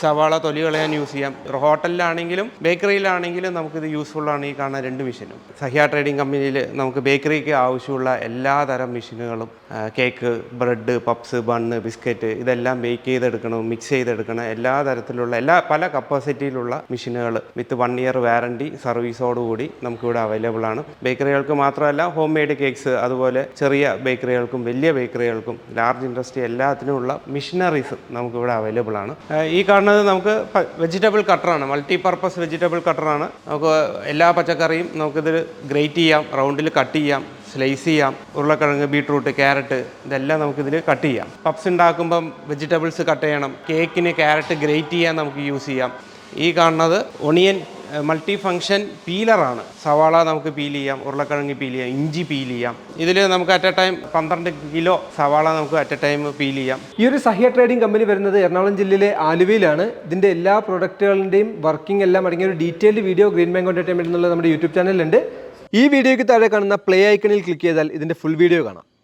സവാള തൊലി കളയാൻ യൂസ് ചെയ്യാം. ഹോട്ടലിലാണെങ്കിലും ബേക്കറിയിലാണെങ്കിലും നമുക്കിത് യൂസ്ഫുൾ ആണ് ഈ കാണുന്ന രണ്ട് മെഷീനും സഹ്യ ട്രേഡിംഗ് കമ്പനിയിൽ നമുക്ക് ബേക്കറിക്ക് ആവശ്യമുള്ള എല്ലാ തരം മെഷീനുകളും cake bread puffs bun biscuit ഇതെല്ലാം ബേക്ക് ചെയ്തെടുക്കണം മിക്സ് ചെയ്തെടുക്കണം. എല്ലാ തരത്തിലുള്ള എല്ലാ പല കപ്പാസിറ്റിയിലുള്ള മെഷീനുകൾ വിത്ത് വൺ ഇയർ വാറണ്ടി സർവീസോടുകൂടി നമുക്കിവിടെ അവൈലബിൾ ആണ്. ബേക്കറികൾക്ക് മാത്രമല്ല ഹോം മെയ്ഡ് കേക്ക്സ് അതുപോലെ ചെറിയ ബേക്കറികൾക്കും വലിയ ബേക്കറികൾക്കും ലാർജ് ഇൻഡസ്ട്രി എല്ലാത്തിനുമുള്ള മെഷീനറീസ് നമുക്കിവിടെ അവൈലബിൾ ആണ്. ഈ ഈ കാണുന്നത് നമുക്ക് വെജിറ്റബിൾ കട്ടറാണ് മൾട്ടി പർപ്പസ് വെജിറ്റബിൾ കട്ടറാണ് നമുക്ക് എല്ലാ പച്ചക്കറിയും നമുക്കിത് ഗ്രേറ്റ് ചെയ്യാം റൗണ്ടിൽ കട്ട് ചെയ്യാം സ്ലൈസ് ചെയ്യാം ഉരുളക്കിഴങ്ങ് ബീട്രൂട്ട് ക്യാരറ്റ് ഇതെല്ലാം നമുക്കിതിൽ കട്ട് ചെയ്യാം. പപ്സ് ഉണ്ടാക്കുമ്പം വെജിറ്റബിൾസ് കട്ട് ചെയ്യണം. കേക്കിന് ക്യാരറ്റ് ഗ്രേറ്റ് ചെയ്യാൻ നമുക്ക് യൂസ് ചെയ്യാം. ഈ കാണുന്നത് ഒണിയൻ മൾട്ടി ഫങ്ഷൻ പീലറാണ് സവാള നമുക്ക് പീൽ ചെയ്യാം ഉരുളക്കിഴങ്ങ് പീൽ ചെയ്യാം ഇഞ്ചി പീൽ ചെയ്യാം. ഇതിൽ നമുക്ക് അറ്റ് എ ടൈം പന്ത്രണ്ട് കിലോ സവാള നമുക്ക് അറ്റ് എ ടൈം പീൽ ചെയ്യാം. ഈ ഒരു സഹ്യ ട്രേഡിംഗ് കമ്പനി വരുന്നത് എറണാകുളം ജില്ലയിലെ ആലുവയിലാണ്. ഇതിന്റെ എല്ലാ പ്രൊഡക്റ്റുകളുടെയും വർക്കിംഗ് എല്ലാം അടങ്ങിയ ഒരു detailed video green bank entertainment എന്നുള്ള നമ്മുടെ യൂട്യൂബ് ചാനലുണ്ട് ഈ വീഡിയോയ്ക്ക് താഴെ കാണുന്ന പ്ലേ ഐക്കണിൽ ക്ലിക്ക് ചെയ്താൽ ഇതിന്റെ ഫുൾ വീഡിയോ കാണാം.